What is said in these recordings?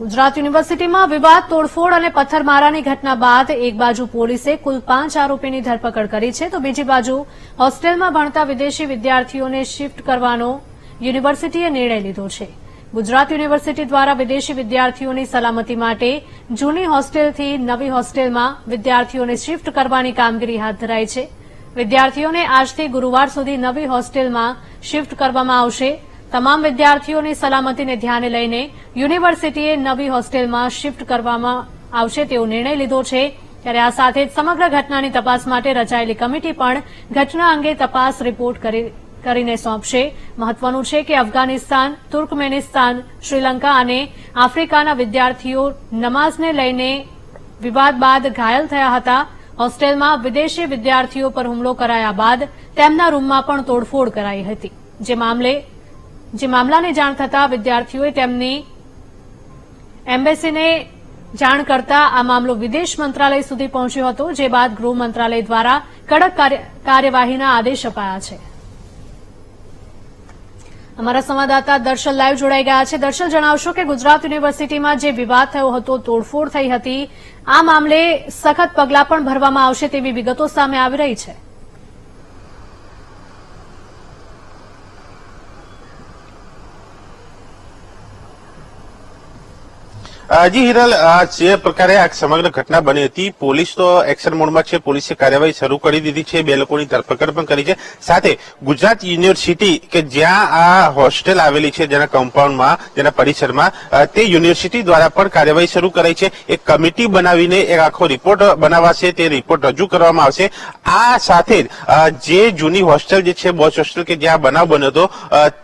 ગુજરાત યુનિવર્સિટીમાં વિવાદ, તોડફોડ અને પથ્થરમારાની ઘટના બાદ એક બાજુ પોલીસે કુલ પાંચ આરોપીની ધરપકડ કરી છે, તો બીજી બાજુ હોસ્ટેલમાં ભણતા વિદેશી વિદ્યાર્થીઓને શિફ્ટ કરવાનો યુનિવર્સિટીએ નિર્ણય લીધો છે. ગુજરાત યુનિવર્સિટી દ્વારા વિદેશી વિદ્યાર્થીઓની સલામતી માટે જૂની હોસ્ટેલથી નવી હોસ્ટેલમાં વિદ્યાર્થીઓને શિફ્ટ કરવાની કામગીરી હાથ ધરાઈ છે. વિદ્યાર્થીઓને આજથી ગુરુવાર સુધી નવી હોસ્ટેલમાં શિફ્ટ કરવામાં આવશે. તમામ વિદ્યાર્થીઓની સલામતીને ધ્યાને લઈને યુનિવર્સિટીએ નવી હોસ્ટેલમાં શિફ્ટ કરવામાં આવશે તેવો નિર્ણય લીધો છે. ત્યારે આ સાથે જ સમગ્ર ઘટનાની તપાસ માટે રચાયેલી કમિટી પણ ઘટના અંગે તપાસ રિપોર્ટ કરી, કરીને સોંપશે. મહત્વનું છે કે અફઘાનિસ્તાન, તુર્કમેનિસ્તાન, શ્રીલંકા અને આફ્રિકાના વિદ્યાર્થીઓ નમાઝને લઈને વિવાદ બાદ ઘાયલ થયા હતા. હોસ્ટેલમાં વિદેશી વિદ્યાર્થીઓ પર હુમલો કરાયા બાદ તેમના રૂમમાં પણ તોડફોડ કરાઈ હતી. જે મામલે જે મામલાની જાણ થતાં વિદ્યાર્થીઓએ તેમની એમ્બેસીને જાણ કરતા આ મામલો વિદેશ મંત્રાલય સુધી પહોંચ્યો હતો, જે બાદ ગૃહ મંત્રાલય દ્વારા કડક કાર્યવાહીના આદેશ અપાયા છે. અમારા સંવાદદાતા દર્શન લાઈવ જોડાઈ ગયા છે. દર્શન જણાવશો કે ગુજરાત યુનિવર્સિટીમાં જે વિવાદ થયો હતો, તોડફોડ થઈ હતી, આ મામલે સખત પગલાં પણ ભરવામાં આવશે તેવી વિગતો સામે આવી રહી છે. જી હિરલ જે પ્રકારે આ સમગ્ર ઘટના બની હતી, પોલીસ તો એક્શન મોડમાં છે, પોલીસે કાર્યવાહી શરૂ કરી દીધી છે, બે લોકોની ધરપકડ પણ કરી છે. સાથે ગુજરાત યુનિવર્સિટી કે જ્યાં આ હોસ્ટેલ આવેલી છે, જેના કમ્પાઉન્ડમાં, જેના પરિસરમાં તે યુનિવર્સિટી દ્વારા પણ કાર્યવાહી શરૂ કરાઈ છે. એક કમિટી બનાવીને એક આખો રિપોર્ટ બનાવાશે, તે રિપોર્ટ રજૂ કરવામાં આવશે. આ સાથે જ જૂની હોસ્ટેલ જે છે બોચ હોસ્ટેલ કે જ્યાં બનાવ બન્યો હતો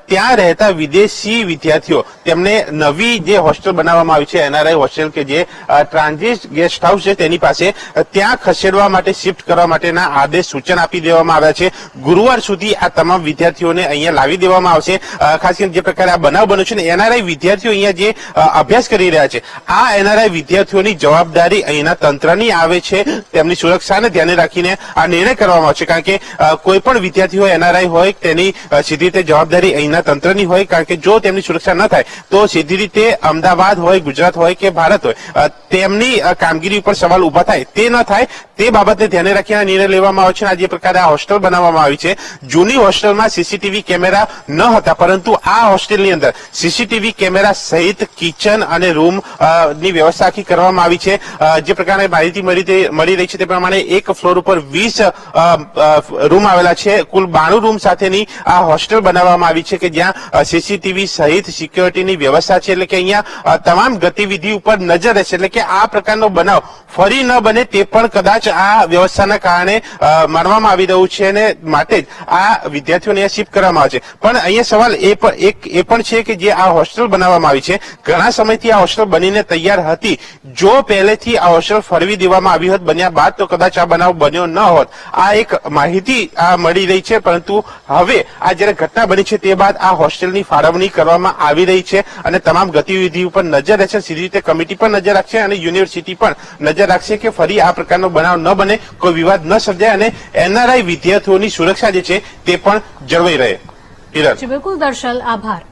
ત્યાં રહેતા વિદેશી વિદ્યાર્થીઓ, તેમને નવી જે હોસ્ટેલ બનાવવામાં આવી છે એનઆરઆઈ હોસ્ટેલ કે જે ટ્રાન્ઝિટ ગેસ્ટ હાઉસ છે તેની પાસે ત્યાં ખસેડવા માટે શિફ્ટ કરવા માટેના આદેશ સૂચન આપી દેવામાં આવ્યા છે. ગુરુવાર સુધી આ તમામ વિદ્યાર્થીઓને અહીંયા લાવી દેવામાં આવશે. ખાસ કરીને જે પ્રકારે આ બનાવ બન્યો છે એનઆરઆઈ વિદ્યાર્થીઓ અહીંયા જે અભ્યાસ કરી રહ્યા છે, આ એનઆરઆઈ વિદ્યાર્થીઓની જવાબદારી અહીંના તંત્રની આવે છે. તેમની સુરક્ષાને ધ્યાને રાખીને આ નિર્ણય કરવામાં આવશે. કારણ કે કોઈ પણ વિદ્યાર્થી હોય એનઆરઆઈ હોય તેની સીધી રીતે જવાબદારી અહીંના તંત્રની હોય. કારણ કે જો તેમની સુરક્ષા ન થાય, તો સીધી રીતે અમદાવાદ હોય, ગુજરાત હોય કે ભારત હોય તેમની કામગીરી ઉપર સવાલ ઊભા થાય, તે ન થાય, તે બાબતને ધ્યાને રાખીને નિર્ણય લેવામાં આવ્યો છે આ જે પ્રકારે આ હોસ્ટેલ બનાવવામાં આવી છે. જૂની હોસ્ટેલમાં સીસીટીવી કેમેરા ન હતા, પરંતુ આ હોસ્ટેલની અંદર સીસીટીવી કેમેરા સહિત કિચન અને રૂમની વ્યવસ્થા આખી કરવામાં આવી છે. જે પ્રકારે માહિતી મળી રહી છે તે પ્રમાણે એક ફ્લોર ઉપર વીસ રૂમ આવેલા છે. કુલ બાણું રૂમ સાથેની આ હોસ્ટેલ બનાવવામાં આવી છે કે જ્યાં સીસીટીવી સહિત સિક્યોરિટીની વ્યવસ્થા છે. એટલે કે અહીંયા તમામ ગતિવિધિ ઉપર નજર રહેશે. એટલે કે આ પ્રકારનો બનાવ ફરી ન બને તે પણ કદાચ આ વ્યવસ્થાના કારણે માનવામાં આવી રહ્યું છે અને માટે જ આ વિદ્યાર્થીઓને અહીંયા શિફ્ટ કરવામાં આવે છે. પણ અહીંયા સવાલ એ પણ એક, એ પણ છે કે જે આ હોસ્ટેલ બનાવવામાં આવી છે, ઘણા સમયથી આ હોસ્ટેલ બનીને તૈયાર હતી. જો પહેલેથી આ હોસ્ટેલ ફરવી દેવામાં આવી હોત, બન્યા બાદ તો કદાચ આ બનાવ બન્યો ન હોત. આ એક માહિતી આ મળી રહી છે, પરંતુ હવે આ જ્યારે ઘટના બની છે, તે બાદ આ હોસ્ટેલની ફાળવણી કરવામાં આવી રહી છે અને તમામ ગતિવિધિ ઉપર નજર રહેશે. સીધી રીતે કમિટી પણ નજર રાખશે અને યુનિવર્સિટી પણ નજર રાખશે કે ફરી આ પ્રકારનો બનાવ ન બને, કોઈ વિવાદ ન સર્જાય અને એનઆરઆઈ વિદ્યાર્થીઓની સુરક્ષા જે છે તે પણ જળવાઈ રહે. બિલકુલ દર્શન આભાર.